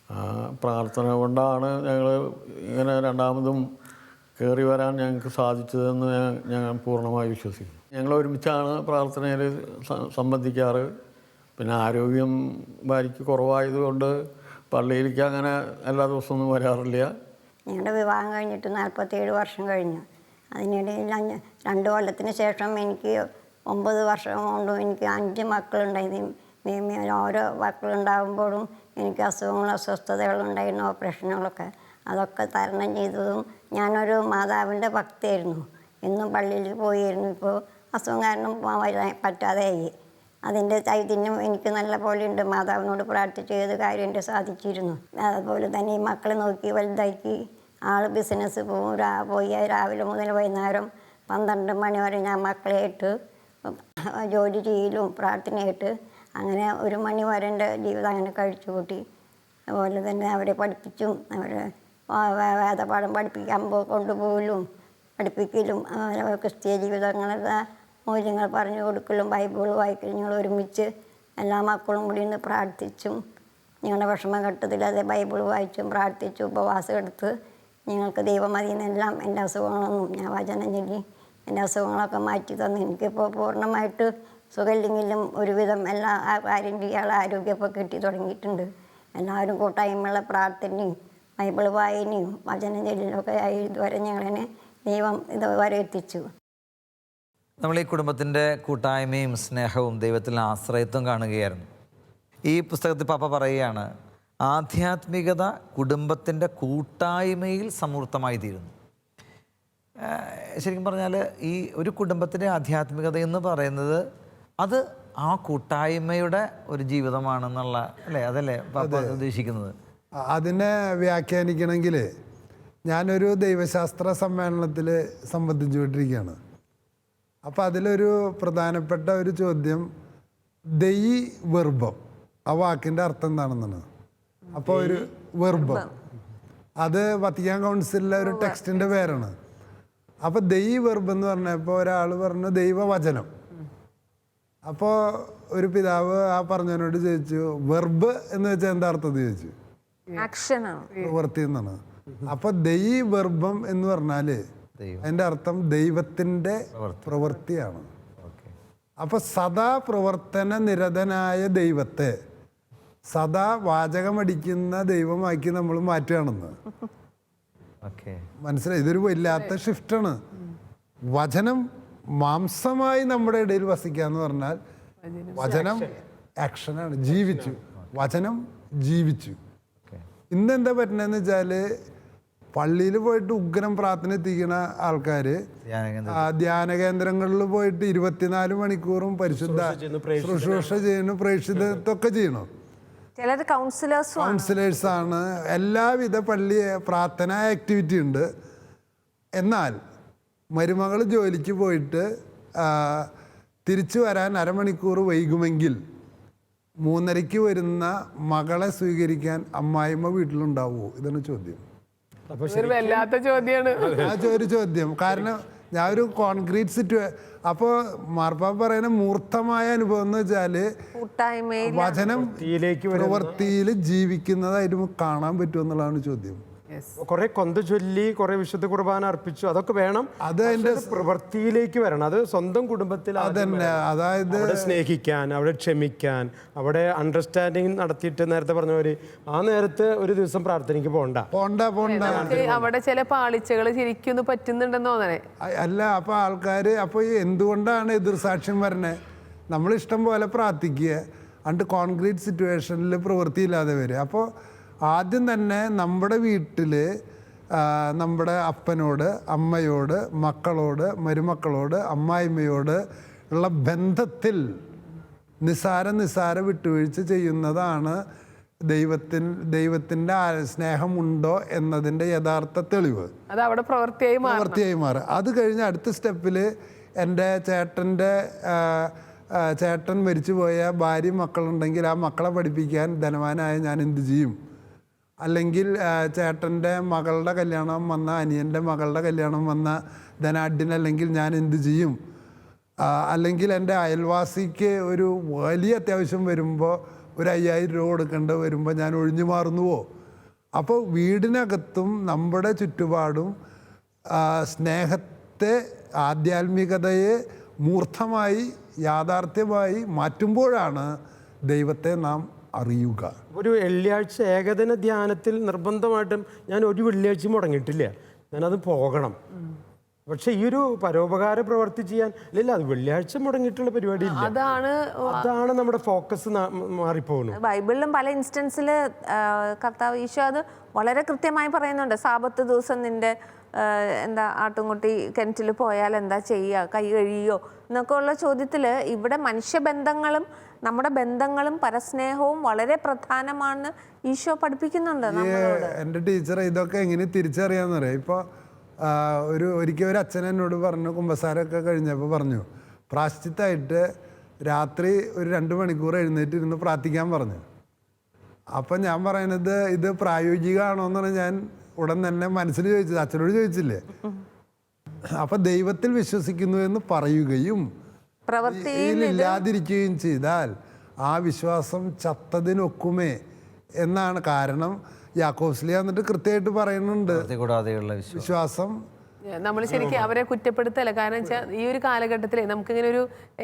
Speaker 6: ആ പ്രാർത്ഥന കൊണ്ടാണ് ഞങ്ങൾ ഇങ്ങനെ രണ്ടാമതും കയറി വരാൻ ഞങ്ങൾക്ക് സാധിച്ചതെന്ന് ഞാൻ പൂർണമായി വിശ്വസിക്കുന്നു. ഞങ്ങൾ ഒരുമിച്ചാണ് പ്രാർത്ഥനയിൽ സംബന്ധിക്കാറ്. പിന്നെ ആരോഗ്യം ഭാര്യയ്ക്ക് കുറവായതുകൊണ്ട് പള്ളിയിലേക്ക് അങ്ങനെ എല്ലാ ദിവസവും വരാറില്ല.
Speaker 7: ഞങ്ങളുടെ വിവാഹം കഴിഞ്ഞിട്ട് നാൽപ്പത്തേഴ് വർഷം കഴിഞ്ഞു. അതിനിടയിൽ രണ്ട് കൊല്ലത്തിന് ശേഷം എനിക്ക് ഒമ്പത് വർഷം കൊണ്ടും എനിക്ക് അഞ്ച് മക്കളുണ്ടായിരുന്നു. ഓരോ മക്കളുണ്ടാകുമ്പോഴും എനിക്ക് അസുഖങ്ങൾ അസ്വസ്ഥതകളും ഉണ്ടായിരുന്നു ഓപ്പറേഷനുകളൊക്കെ. അതൊക്കെ തരണം ചെയ്തതും ഞാനൊരു മാതാവിന്റെ ഭക്തിയായിരുന്നു. എന്നും പള്ളിയിൽ പോയിരുന്നു. ഇപ്പോൾ അസുഖം കാരണം വരാൻ പറ്റാതെയായി. അതിന്റെ ചൈതന്യം എനിക്ക് നല്ല പോലെ ഉണ്ട്. മാതാവിനോട് പ്രാർത്ഥിച്ച് ഏത് കാര്യം എന്റെ സാധിച്ചിരുന്നു. അതുപോലെ തന്നെ ഈ മക്കളെ നോക്കി വലുതാക്കി ആൾ ബിസിനസ് പോകും രാ പോയി രാവിലെ മുതൽ വൈകുന്നേരം പന്ത്രണ്ട് മണി വരെ ഞാൻ മക്കളെയായിട്ട് ജോലി ചെയ്യലും പ്രാർത്ഥനയായിട്ട് അങ്ങനെ ഒരു മണി വരെ എന്റെ ജീവിതം അങ്ങനെ കഴിച്ചു കൂട്ടി അതുപോലെ തന്നെ അവരെ പഠിപ്പിച്ചും അവരെ വേദപാഠം പഠിപ്പിക്കാൻ കൊണ്ടുപോകലും പഠിപ്പിക്കലും അവരെ ക്രിസ്തീയ ജീവിതങ്ങളുടെ മൂല്യങ്ങൾ പറഞ്ഞു കൊടുക്കലും ബൈബിൾ വായിക്കലും ഞങ്ങൾ ഒരുമിച്ച് എല്ലാ മക്കളും കൂടി ഇന്ന് പ്രാർത്ഥിച്ചും ഞങ്ങളുടെ വിഷമഘട്ടത്തിൽ അതേ ബൈബിൾ വായിച്ചും പ്രാർത്ഥിച്ചും ഉപവാസം എടുത്ത് ഞങ്ങൾക്ക് ദൈവം അതിനെല്ലാം എന്റെ അസുഖങ്ങളൊന്നും ഞാൻ വചനം ചൊല്ലി എന്റെ അസുഖങ്ങളൊക്കെ മാറ്റി തന്നു. എനിക്കിപ്പോൾ പൂർണമായിട്ട് സുഖമില്ലെങ്കിലും ഒരുവിധം എല്ലാ കാര്യം ചെയ്യാനുള്ള ആരോഗ്യമൊക്കെ കിട്ടി തുടങ്ങിയിട്ടുണ്ട്. എല്ലാവരും കൂട്ടായ്മയുള്ള പ്രാർത്ഥനയും ബൈബിൾ വായനയും വചന ചൊല്ലലൊക്കെ ആയി ഇതുവരെ ഞങ്ങളെ ദൈവം ഇതുവരെ എത്തിച്ചു.
Speaker 1: നമ്മൾ ഈ കുടുംബത്തിന്റെ കൂട്ടായ്മയും സ്നേഹവും ദൈവത്തിൽ ആശ്രയത്വം കാണുകയായിരുന്നു. ഈ പുസ്തകത്തിൽ പാപ്പ പറയുകയാണ് ആധ്യാത്മികത കുടുംബത്തിന്റെ കൂട്ടായ്മയിൽ സമൂർത്തമായി തീരുന്നു. ശരിക്കും പറഞ്ഞാൽ ഈ ഒരു കുടുംബത്തിന്റെ ആധ്യാത്മികത എന്ന് പറയുന്നത് അത് ആ കൂട്ടായ്മയുടെ ഒരു ജീവിതമാണെന്നുള്ള അല്ലേ? അതല്ലേ ഉദ്ദേശിക്കുന്നത്.
Speaker 3: അതിനെ വ്യാഖ്യാനിക്കണമെങ്കിൽ ഞാനൊരു ദൈവശാസ്ത്ര സമ്മേളനത്തിൽ സംബന്ധിച്ചുകൊണ്ടിരിക്കുകയാണ് അപ്പോൾ അതിലൊരു പ്രധാനപ്പെട്ട ഒരു ചോദ്യം ദൈ വെർബം. ആ വാക്കിന്റെ അർത്ഥം എന്താണെന്നാണ്. അപ്പോൾ ഒരു വെർബം. അത് വത്തിക്കാൻ കൗൺസിലിലെ ഒരു ടെക്സ്റ്റിന്റെ പേരാണ്. അപ്പോൾ ദൈ വെർബ് എന്ന് പറഞ്ഞപ്പോൾ ഒരാൾ പറഞ്ഞു ദൈവവചനം. അപ്പോൾ ഒരു പിതാവ് ആ പറഞ്ഞതിനോട് ചോദിച്ചു വെർബ് എന്ന് വെച്ചാൽ എന്താ അർത്ഥം? ചോദിച്ചു. പ്രവൃത്തി എന്നാണ് അപ്പൊ ദൈവർബം എന്ന് പറഞ്ഞാൽ അതിന്റെ അർത്ഥം ദൈവത്തിന്റെ പ്രവൃത്തിയാണ്.
Speaker 1: ഓക്കെ.
Speaker 3: അപ്പൊ സദാ പ്രവർത്തന നിരതനായ ദൈവത്തെ സദാ വാചകമടിക്കുന്ന ദൈവമാക്കി നമ്മൾ മാറ്റുകയാണെന്ന്.
Speaker 1: ഓക്കെ.
Speaker 3: മനസ്സിലായി? ഇതൊരു വല്ലാത്ത ഷിഫ്റ്റാണ് വചനം മാംസമായി നമ്മുടെ ഇടയിൽ വസിക്കുക എന്ന് പറഞ്ഞാൽ വചനം. ആക്ഷനാണ്. ജീവിച്ചു. വചനം ജീവിച്ചു.
Speaker 1: ഇന്ന്
Speaker 3: എന്താ പറ്റണതെന്ന് വെച്ചാൽ പള്ളിയിൽ പോയിട്ട് ഉഗ്രം പ്രാർത്ഥന എത്തിക്കുന്ന ആൾക്കാർ ധ്യാന കേന്ദ്രങ്ങളിൽ പോയിട്ട് ഇരുപത്തിനാല് മണിക്കൂറും പരിശുദ്ധ ശുശ്രൂഷ ചെയ്യുന്നു പ്രേക്ഷിതത്വമൊക്കെ ചെയ്യണം.
Speaker 4: ചിലർ കൗൺസിലേഴ്സും ആണ്.
Speaker 3: കൗൺസിലേഴ്സ് ആണ്. എല്ലാവിധ പള്ളി പ്രാർത്ഥന ആക്ടിവിറ്റി ഉണ്ട്. എന്നാൽ മരുമകൾ ജോലിക്ക് പോയിട്ട് തിരിച്ചു വരാൻ അരമണിക്കൂർ വൈകുമെങ്കിൽ മൂന്നരയ്ക്ക് വരുന്ന മകളെ സ്വീകരിക്കാൻ അമ്മായിമ്മ വീട്ടിലുണ്ടാവുമോ? ഇതാണ് ചോദ്യം.
Speaker 2: വല്ലാത്ത ചോദ്യമാണ്
Speaker 3: ആ ഒരു ചോദ്യം. കാരണം ഞാൻ ഒരു കോൺക്രീറ്റ് സിറ്റുവേ അപ്പോൾ മാർപ്പാപ്പ പറയുന്ന മൂർത്തമായ അനുഭവം എന്ന്
Speaker 4: വെച്ചാൽ
Speaker 3: വചനം
Speaker 5: തീയിലേക്ക്
Speaker 3: പ്രവൃത്തിയിൽ ജീവിക്കുന്നതായിട്ട് കാണാൻ പറ്റുമെന്നുള്ളതാണ് ചോദ്യം.
Speaker 5: കുറെ കൊന്ത ചൊല്ലി കുറെ വിശുദ്ധ കുർബാന അർപ്പിച്ചു. അതൊക്കെ വേണം.
Speaker 3: അത് അതിന്റെ
Speaker 5: അത് പ്രവൃത്തിയിലേക്ക് വരണം. അത് സ്വന്തം കുടുംബത്തിൽ
Speaker 3: അതന്നെ. അതായത്
Speaker 5: സ്നേഹിക്കാൻ അവിടെ ക്ഷമിക്കാൻ അവിടെ അണ്ടർസ്റ്റാൻഡിങ് നടത്തിയിട്ട് നേരത്തെ പറഞ്ഞ പോലെ ആ നേരത്ത് ഒരു ദിവസം പ്രാർത്ഥനയ്ക്ക്
Speaker 3: പോണ്ട. പോണ്ട
Speaker 2: പോണ്ട. അവിടെ ചില പാളിച്ചകൾ ശരിക്കും പറ്റുന്നുണ്ടെന്ന് തോന്നണേ.
Speaker 3: അല്ല അപ്പൊ ആൾക്കാർ അപ്പൊ എന്തുകൊണ്ടാണ് എതിർസാക്ഷ്യം വരണേ? നമ്മൾ ഇഷ്ടം പോലെ പ്രാർത്ഥിക്കുക. അണ്ട് കോൺക്രീറ്റ് സിറ്റുവേഷനിൽ പ്രവൃത്തിയില്ലാതെ വരിക. അപ്പോൾ ആദ്യം തന്നെ നമ്മുടെ വീട്ടിൽ നമ്മുടെ അപ്പനോട് അമ്മയോട് മക്കളോട് മരുമക്കളോട് അമ്മായിമ്മയോട് ഉള്ള ബന്ധത്തിൽ നിസാര നിസാര വിട്ടുവീഴ്ച ചെയ്യുന്നതാണ് ദൈവത്തിൽ ദൈവത്തിന്റെ സ്നേഹമുണ്ടോ എന്നതിന്റെ യഥാർത്ഥ തെളിവ്.
Speaker 2: അത് അവിടെ പ്രവൃത്തിയായി
Speaker 3: പ്രവൃത്തിയായി മാറും. അത് കഴിഞ്ഞ് അടുത്ത സ്റ്റെപ്പിൽ എന്റെ ചേട്ടന്റെ ചേട്ടൻ മരിച്ചുപോയ ഭാര്യ മക്കളുണ്ടെങ്കിൽ ആ മക്കളെ പഠിപ്പിക്കാൻ ധനവാനായ ഞാൻ എന്ത് ചെയ്യും? അല്ലെങ്കിൽ ചേട്ടന്റെ മകളുടെ കല്യാണം വന്ന അനിയന്റെ മകളുടെ കല്യാണം വന്ന ധനാഢ്യൻ അല്ലെങ്കിൽ ഞാൻ എന്ത് ചെയ്യും? അല്ലെങ്കിൽ എന്റെ അയൽവാസിക്ക് ഒരു വലിയ അത്യാവശ്യം വരുമ്പോൾ ഒരു അയ്യായിരം രൂപ കൊടുക്കേണ്ട വരുമ്പോൾ ഞാൻ ഒഴിഞ്ഞു മാറുന്നുവോ? അപ്പോൾ വീടിനകത്തും നമ്മുടെ ചുറ്റുപാടും സ്നേഹത്തെ ആധ്യാത്മികതയെ മൂർത്തമായി യാഥാർത്ഥ്യമായി മാറ്റുമ്പോഴാണ് ദൈവത്തെ നാം അറിയുക.
Speaker 5: ഒരു വെള്ളിയാഴ്ച ഏകദിന ധ്യാനത്തിൽ നിർബന്ധമായിട്ടും ഞാൻ ഒരു വെള്ളിയാഴ്ച മുടങ്ങിയിട്ടില്ല. ഞാനത് പോകണം. പക്ഷെ ഈ ഒരു പരോപകാര പ്രവർത്തി ചെയ്യാൻ ഇല്ല അത് വെള്ളിയാഴ്ച മുടങ്ങിയിട്ടുള്ള പരിപാടി ഇല്ല.
Speaker 2: അതാണ്
Speaker 5: അതാണ് നമ്മുടെ ഫോക്കസ് മാറിപ്പോകുന്നത്
Speaker 4: ബൈബിളിലും പല ഇൻസ്റ്റൻസിൽ കർത്താവ് ഈശോ അത് വളരെ കൃത്യമായി പറയുന്നുണ്ട്. സാപത്ത് ദിവസം നിന്റെ എന്താ ആട്ടുംകുട്ടി കിണറ്റിൽ പോയാൽ എന്താ ചെയ്യുക? കൈ കഴിയോ എന്നൊക്കെ ഉള്ള ചോദ്യത്തിൽ ഇവിടെ മനുഷ്യബന്ധങ്ങളും നമ്മുടെ ബന്ധങ്ങളും പരസ്നേഹവും വളരെ പ്രധാനമാണ് ഈശോ പഠിപ്പിക്കുന്നുണ്ട് നമ്മളോട്.
Speaker 3: എന്റെ ടീച്ചർ ഇതൊക്കെ എങ്ങനെ തിരിച്ചറിയാന്നറിയാം ഇപ്പോൾ ഒരു ഒരിക്കൽ ഒരു അച്ഛൻ എന്നോട് പറഞ്ഞു കുമ്പസാരമൊക്കെ കഴിഞ്ഞപ്പോൾ പറഞ്ഞു പ്രാശ്ചിത്തായിട്ട് രാത്രി ഒരു രണ്ട് മണിക്കൂർ എഴുന്നേറ്റ് ഇരുന്ന് പ്രാർത്ഥിക്കാൻ പറഞ്ഞു. അപ്പം ഞാൻ പറയുന്നത് ഇത് പ്രായോഗികമാണോ എന്നാണ് ഞാൻ ഉടൻ തന്നെ മനസ്സിൽ ചോദിച്ചത് അച്ഛനോട് ചോദിച്ചില്ലേ? അപ്പൊ ദൈവത്തിൽ വിശ്വസിക്കുന്നു എന്ന് പറയുകയും ഇല്ലാതിരിക്കുകയും ചെയ്താൽ ആ വിശ്വാസം ചത്തതിനൊക്കുമേ എന്നാണ് കാരണം. യാക്കോസ്ലിയ എന്നിട്ട് കൃത്യമായിട്ട് പറയുന്നുണ്ട്.
Speaker 1: വിശ്വാസം
Speaker 2: നമ്മൾ ശരിക്കും അവരെ കുറ്റപ്പെടുത്തല്ല. കാരണം വെച്ചാൽ ഈ ഒരു കാലഘട്ടത്തിലേ നമുക്കിങ്ങനെ ഒരു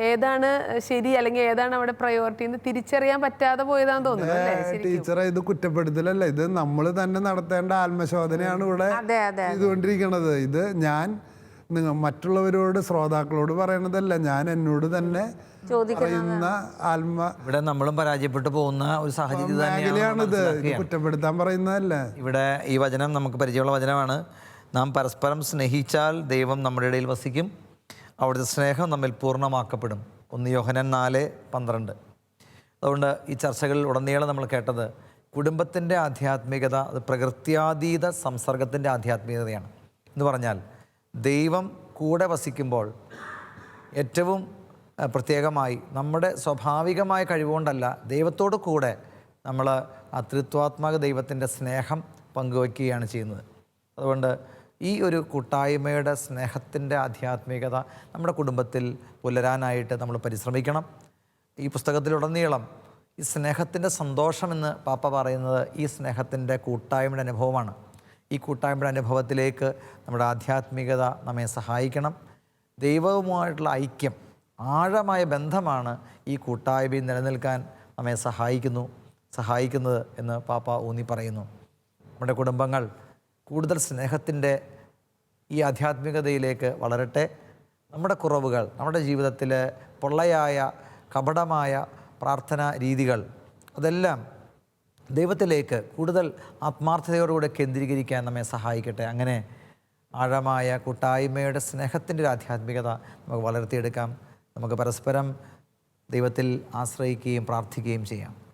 Speaker 2: ഏതാണ് ശരി അല്ലെങ്കിൽ ഏതാണ് അവിടെ പ്രയോറിറ്റി എന്ന് തിരിച്ചറിയാൻ പറ്റാതെ പോയതാന്ന് തോന്നുന്നു
Speaker 3: ടീച്ചറെ ഇത് കുറ്റപ്പെടുത്തലല്ല. ഇത് നമ്മൾ തന്നെ നടത്തേണ്ട ആത്മശോധനയാണ് ഇവിടെ ചെയ്തുകൊണ്ടിരിക്കുന്നത് ഇത് ഞാൻ നിങ്ങൾ മറ്റുള്ളവരോട് ശ്രോതാക്കളോട് പറയണതല്ല. ഞാൻ എന്നോട് തന്നെ പറയുന്ന ആത്മ
Speaker 1: ഇവിടെ നമ്മളും പരാജയപ്പെട്ടു പോകുന്ന ഒരു സാഹചര്യം തന്നെയാണ്
Speaker 3: കുറ്റപ്പെടുത്താൻ പറയുന്നതല്ല?
Speaker 1: ഇവിടെ ഈ വചനം നമുക്ക് പരിചയമുള്ള വചനമാണ്. നാം പരസ്പരം സ്നേഹിച്ചാൽ ദൈവം നമ്മുടെ ഇടയിൽ വസിക്കും. അവിടുത്തെ സ്നേഹം നമ്മിൽ പൂർണമാക്കപ്പെടും. ഒന്ന് യോഹനൻ നാല് പന്ത്രണ്ട്. അതുകൊണ്ട് ഈ ചർച്ചകളിൽ ഉടനീളം നമ്മൾ കേട്ടത് കുടുംബത്തിന്റെ ആധ്യാത്മികത അത് പ്രകൃത്യാതീത സംസർഗത്തിന്റെ ആധ്യാത്മികതയാണ്. എന്ന് പറഞ്ഞാൽ ദൈവം കൂടെ വസിക്കുമ്പോൾ ഏറ്റവും പ്രത്യേകമായി നമ്മുടെ സ്വാഭാവികമായ കഴിവുകൊണ്ടല്ല ദൈവത്തോട് കൂടെ നമ്മൾ ആ ദൈവത്തിന്റെ സ്നേഹം പങ്കുവയ്ക്കുകയാണ് ചെയ്യുന്നത്. അതുകൊണ്ട് ഈ ഒരു കൂട്ടായ്മയുടെ സ്നേഹത്തിന്റെ ആധ്യാത്മികത നമ്മുടെ കുടുംബത്തിൽ പുലരാനായിട്ട് നമ്മൾ പരിശ്രമിക്കണം. ഈ പുസ്തകത്തിലുടനീളം ഈ സ്നേഹത്തിന്റെ സന്തോഷമെന്ന് പാപ്പ പറയുന്നത് ഈ സ്നേഹത്തിന്റെ കൂട്ടായ്മയുടെ അനുഭവമാണ്. ഈ കൂട്ടായ്മയുടെ അനുഭവത്തിലേക്ക് നമ്മുടെ ആധ്യാത്മികത നമ്മെ സഹായിക്കണം. ദൈവവുമായിട്ടുള്ള ഐക്യം ആഴമായ ബന്ധമാണ് ഈ കൂട്ടായ്മയിൽ നിലനിൽക്കാൻ നമ്മെ സഹായിക്കുന്നു സഹായിക്കുന്നത് എന്ന് പാപ്പ ഊന്നി പറയുന്നു. നമ്മുടെ കുടുംബങ്ങൾ കൂടുതൽ സ്നേഹത്തിന്റെ ഈ ആധ്യാത്മികതയിലേക്ക് വളരട്ടെ. നമ്മുടെ കുറവുകൾ നമ്മുടെ ജീവിതത്തിലെ പൊള്ളയായ കപടമായ പ്രാർത്ഥനാ രീതികൾ അതെല്ലാം ദൈവത്തിലേക്ക് കൂടുതൽ ആത്മാർത്ഥതയോടുകൂടെ കേന്ദ്രീകരിക്കാൻ നമ്മെ സഹായിക്കട്ടെ. അങ്ങനെ ആഴമായ കൂട്ടായ്മയുടെ സ്നേഹത്തിന്റെ ഒരു ആധ്യാത്മികത നമുക്ക് വളർത്തിയെടുക്കാം. നമുക്ക് പരസ്പരം ദൈവത്തിൽ ആശ്രയിക്കുകയും പ്രാർത്ഥിക്കുകയും ചെയ്യാം.